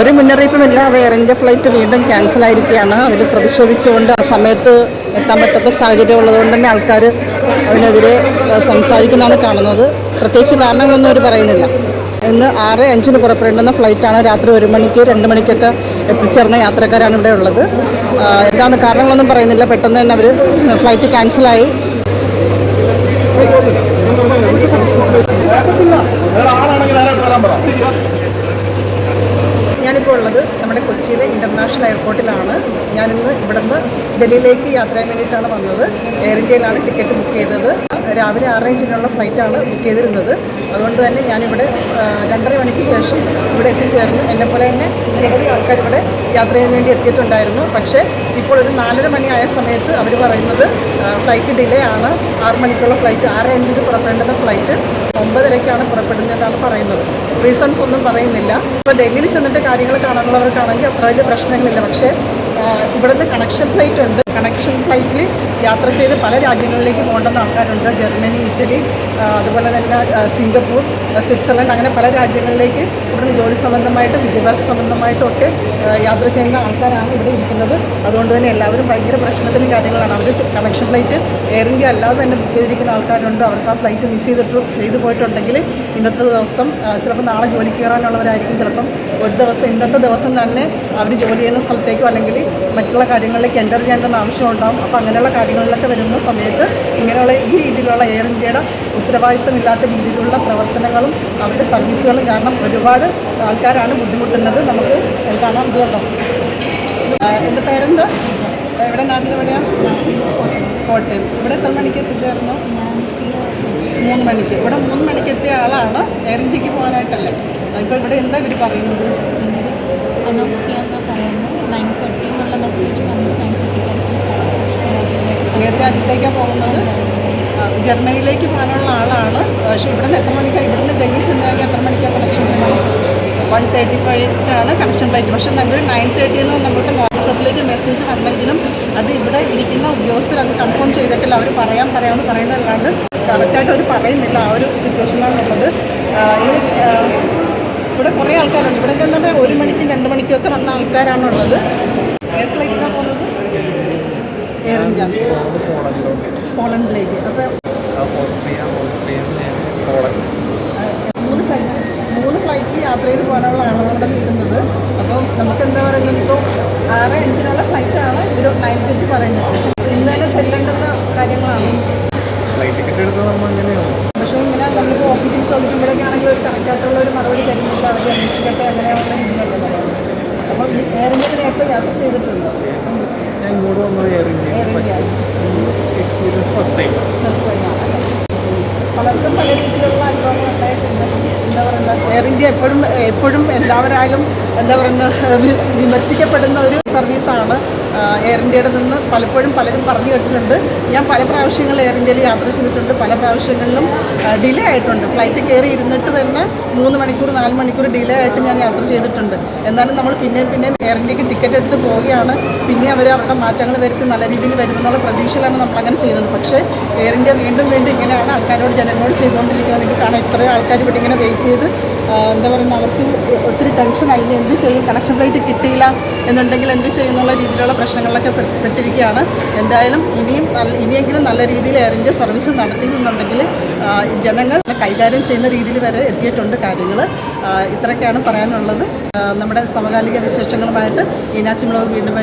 ഒരു മുന്നറിയിപ്പുമില്ലാതെ air India flight വീണ്ടും ക്യാൻസൽ ആയിരിക്കുകയാണ് അതിൽ പ്രതിഷേധിച്ചുകൊണ്ട് ആ സമയത്ത് എത്താൻ പറ്റാത്ത സാഹചര്യം ഉള്ളതുകൊണ്ട് തന്നെ ആൾക്കാർ അതിനെതിരെ സംസാരിക്കുന്നതാണ് കാണുന്നത്. പ്രത്യേകിച്ച് കാരണങ്ങളൊന്നും അവർ പറയുന്നില്ല. ഇന്ന് ആറ് അഞ്ചിന് പുറപ്പെടേണ്ടുന്ന ഫ്ലൈറ്റാണ് രാത്രി ഒരു മണിക്ക് രണ്ട് മണിക്കൊക്കെ എത്തിച്ചേർന്ന യാത്രക്കാരാണ് ഇവിടെ ഉള്ളത്. എന്താണ് കാരണങ്ങളൊന്നും പറയുന്നില്ല. പെട്ടെന്ന് തന്നെ അവർ ഫ്ലൈറ്റ് ക്യാൻസലായി. ഞാനിപ്പോൾ ഉള്ളത് നമ്മുടെ കൊച്ചിയിലെ ഇന്റർനാഷണൽ എയർപോർട്ടിലാണ് ഞാനിന്ന് ഇവിടുന്ന് ഡൽഹിയിലേക്ക് യാത്ര ചെയ്യാൻ വേണ്ടിയിട്ടാണ് വന്നത്. എയർ ഇന്ത്യയിലാണ് ടിക്കറ്റ് ബുക്ക് ചെയ്തത്. രാവിലെ ആറ് ഇഞ്ചിനുള്ള ഫ്ലൈറ്റാണ് ബുക്ക് ചെയ്തിരുന്നത്. അതുകൊണ്ട് തന്നെ ഞാനിവിടെ രണ്ടര മണിക്ക് ശേഷം ഇവിടെ എത്തിച്ചേർന്ന് എന്നെ പോലെ തന്നെ നിരവധി ആൾക്കാർ ഇവിടെ യാത്ര ചെയ്യാൻ വേണ്ടി എത്തിയിട്ടുണ്ടായിരുന്നു. പക്ഷേ ഇപ്പോൾ ഒരു നാലര മണിയായ സമയത്ത് അവർ പറയുന്നത് ഫ്ലൈറ്റ് ഡിലേ ആണ്. ആറ് മണിക്കുള്ള ഫ്ലൈറ്റ് ആറ് അഞ്ചിന് പുറപ്പെടേണ്ടുന്ന ഫ്ലൈറ്റ് ഒമ്പതരയ്ക്കാണ് പുറപ്പെടുന്നതെന്നാണ് പറയുന്നത്. റീസൺസ് ഒന്നും പറയുന്നില്ല. ഇപ്പോൾ ഡൽഹിയിൽ ചെന്നിട്ട് കാര്യങ്ങൾ കാണാനുള്ളവർക്കാണെങ്കിൽ അത്ര വലിയ പ്രശ്നങ്ങളില്ല. പക്ഷേ ഇവിടുന്ന് കണക്ഷൻ ഫ്ലൈറ്റ് ഉണ്ട്. കണക്ഷൻ ഫ്ലൈറ്റിൽ യാത്ര ചെയ്ത് പല രാജ്യങ്ങളിലേക്ക് പോകേണ്ടുന്ന ആൾക്കാരുണ്ട്. ജർമ്മനി ഇറ്റലി അതുപോലെ തന്നെ സിംഗപ്പൂർ സ്വിറ്റ്സർലൻഡ് അങ്ങനെ പല രാജ്യങ്ങളിലേക്ക് ഇവിടുന്ന് ജോലി സംബന്ധമായിട്ടും വിദ്യാഭ്യാസ സംബന്ധമായിട്ടും ഒക്കെ ആ, യാത്ര ചെയ്യുന്ന ആൾക്കാരാണ് ഇവിടെ ഇരിക്കുന്നത്. അതുകൊണ്ട് തന്നെ എല്ലാവരും ഭയങ്കര പ്രശ്നത്തിലും കാര്യങ്ങളാണ്. അവർ കണക്ഷൻ ഫ്ലൈറ്റ് എയർ ഇന്ത്യ അല്ലാതെ തന്നെ ബുക്ക് ചെയ്തിരിക്കുന്ന ആൾക്കാരുണ്ട്. അവർക്ക് ആ ഫ്ലൈറ്റ് മിസ് ചെയ്തിട്ട് ചെയ്തു പോയിട്ടുണ്ടെങ്കിൽ ഇന്നത്തെ ദിവസം ചിലപ്പോൾ നാളെ ജോലിക്ക് കയറാനുള്ളവരായിരിക്കും. ചിലപ്പം ഒരു ദിവസം ഇന്നത്തെ ദിവസം തന്നെ അവർ ജോലി ചെയ്യുന്ന സ്ഥലത്തേക്കോ അല്ലെങ്കിൽ മറ്റുള്ള കാര്യങ്ങളിലേക്ക് എന്റർ ചെയ്യേണ്ടെന്ന് ആവശ്യമുണ്ടാകും അപ്പോൾ അങ്ങനെയുള്ള കാര്യങ്ങളിലൊക്കെ വരുന്ന സമയത്ത് ഇങ്ങനെയുള്ള ഈ രീതിയിലുള്ള എയർ ഇന്ത്യയുടെ ഉത്തരവാദിത്തമില്ലാത്ത രീതിയിലുള്ള പ്രവർത്തനങ്ങളും അവരുടെ സർവീസുകളും കാരണം ഒരുപാട് ആൾക്കാരാണ് ബുദ്ധിമുട്ടുന്നത്. നമുക്ക് കാണാം ഇതുകൊണ്ടോ എന്റെ പേരെന്താ? എവിടെ നാട്ടിൽ എവിടെയാണ് കോട്ടയം. ഇവിടെ എത്ര മണിക്ക് എത്തിച്ചേർന്നു? മൂന്ന് മണിക്ക്. ഇവിടെ മൂന്ന് മണിക്ക് എത്തിയ ആളാണ് എയർ ഇന്ത്യയ്ക്ക് പോകാനായിട്ടല്ലേ? ഇപ്പോൾ ഇവിടെ എന്താ ഇവർ പറയുന്നത് അനൗൺസ് ചെയ്യാമെന്ന് പറയുന്നു നയൻ തേർട്ടി എന്നുള്ള മെസ്സേജ് വന്നു നയൻ തേർട്ടി ഏത് രാജ്യത്തേക്കാണ് പോകുന്നത്. ജർമ്മനിയിലേക്ക് പോകാനുള്ള ആളാണ്. പക്ഷേ ഇവിടുന്ന് എത്ര മണിക്കാണ് ഇവിടുന്ന് ഡൽഹി ചെന്ന് കഴിഞ്ഞാൽ എത്ര മണിക്കാണ് കണക്ഷൻ വൺ തേർട്ടി ഫൈവ്ക്കാണ് കണക്ഷൻ ഫ്ലൈറ്റ് പക്ഷേ നമ്മൾ നയൻ തേർട്ടി എന്ന് നമ്മുടെ വാട്സപ്പിലേക്ക് മെസ്സേജ് വന്നെങ്കിലും അത് ഇവിടെ ഇരിക്കുന്ന ഉദ്യോഗസ്ഥർ അത് കൺഫേം ചെയ്തിട്ടില്ല. അവർ പറയാൻ പറയാമെന്ന് പറയുന്നതല്ലാണ്ട് കറക്റ്റായിട്ട് അവർ പറയുന്നില്ല. ആ ഒരു സിറ്റുവേഷനാണുള്ളത് ഇവിടെ കുറേ ആൾക്കാരുണ്ട്. ഇവിടെ തന്നെ ഒരു മണിക്കും രണ്ട് മണിക്കും ഒക്കെ വന്ന ആൾക്കാരാണുള്ളത് പോകുന്നത് എയർ ഇന്ത്യ പോളണ്ടിലേക്ക്. അപ്പോൾ മൂന്ന് ഫ്ലൈറ്റ് മൂന്ന് ഫ്ലൈറ്റിൽ യാത്ര ചെയ്ത് പോകാനുള്ള ആളാണ് ഇവിടെ നിൽക്കുന്നത്. അപ്പം നമുക്ക് എന്താ പറയുന്നത് ഇപ്പോൾ ആറ് അഞ്ചിനുള്ള ഫ്ലൈറ്റാണ് ഒരു നയൻ തേർട്ടി പറയുന്നത്. ഇന്ന് തന്നെ ചെല്ലേണ്ടുന്ന കാര്യങ്ങളാണ്. ടിക്കറ്റ് പക്ഷേ ഇങ്ങനെ നമ്മളിപ്പോൾ ഓഫീസിൽ ചോദിക്കുമ്പോഴൊക്കെ ആണെങ്കിൽ ഒരു കറക്റ്റായിട്ടുള്ള ഒരു മറുപടി തരുന്നില്ല അവർ അന്വേഷിക്കട്ടെ അങ്ങനെയുള്ള രീതിയിലുള്ളത് അപ്പോൾ ഈ എയർ ഇന്ത്യ നേരത്തെ യാത്ര ചെയ്തിട്ടുണ്ട്? ഞാൻ ഇങ്ങോട്ട് വന്നത് air air India India experience first time first ടൈമാണ് അല്ലേ പലർക്കും പല എന്താ പറയുക എയർ ഇന്ത്യ എപ്പോഴും എപ്പോഴും എല്ലാവരായാലും എന്താ പറയുന്നത് വിമർശിക്കപ്പെടുന്ന ഒരു സർവീസാണ് എയർ ഇന്ത്യയുടെ നിന്ന് പലപ്പോഴും പലരും പറഞ്ഞു കേട്ടിട്ടുണ്ട്. ഞാൻ പല പ്രാവശ്യങ്ങൾ എയർ ഇന്ത്യയിൽ യാത്ര ചെയ്തിട്ടുണ്ട്. പല പ്രാവശ്യങ്ങളിലും ഡിലേ ആയിട്ടുണ്ട്. ഫ്ലൈറ്റ് കയറി ഇരുന്നിട്ട് തന്നെ മൂന്ന് മണിക്കൂർ നാല് മണിക്കൂർ ഡിലേ ആയിട്ട് ഞാൻ യാത്ര ചെയ്തിട്ടുണ്ട്. എന്നാലും നമ്മൾ പിന്നെയും പിന്നെയും എയർ ഇന്ത്യയ്ക്ക് ടിക്കറ്റ് എടുത്ത് പോവുകയാണ്. പിന്നെ അവർ അവരുടെ മാറ്റങ്ങൾ വരുത്തി നല്ല രീതിയിൽ വരുമെന്നുള്ള പ്രതീക്ഷയിലാണ് നമ്മൾ അങ്ങനെ ചെയ്യുന്നത്. പക്ഷേ എയർ ഇന്ത്യ വീണ്ടും വീണ്ടും ഇങ്ങനെയാണ് ആൾക്കാരോട് ജനങ്ങളോട് ചെയ്തുകൊണ്ടിരിക്കുന്നത്. നിങ്ങൾക്ക് കാണാൻ ഇത്രയും ആൾക്കാർ ഇവിടെ ഇങ്ങനെ വെയിറ്റ് ചെയ്ത് എന്താ പറയുക അവർക്ക് ഒത്തിരി ടെൻഷൻ ഇനി എന്ത് ചെയ്യും? കണക്ഷൻ ഫ്ലൈറ്റ് കിട്ടിയില്ല എന്നുണ്ടെങ്കിൽ എന്ത് ചെയ്യും എന്നുള്ള രീതിയിലുള്ള പ്രശ്നങ്ങളൊക്കെ പെട്ട് പെട്ടിരിക്കുകയാണ്. എന്തായാലും ഇനിയും നല്ല ഇനിയെങ്കിലും നല്ല രീതിയിൽ എയർ ഇന്ത്യ സർവീസ് നടത്തിയിരുന്നുണ്ടെങ്കിൽ ജനങ്ങൾ കൈകാര്യം ചെയ്യുന്ന രീതിയിൽ വരെ എത്തിയിട്ടുണ്ട് കാര്യങ്ങൾ. ഇത്രയൊക്കെയാണ് പറയാനുള്ളത്. നമ്മുടെ സമകാലിക വിശേഷങ്ങളുമായിട്ട് ഈനാച്ചി വീണ്ടും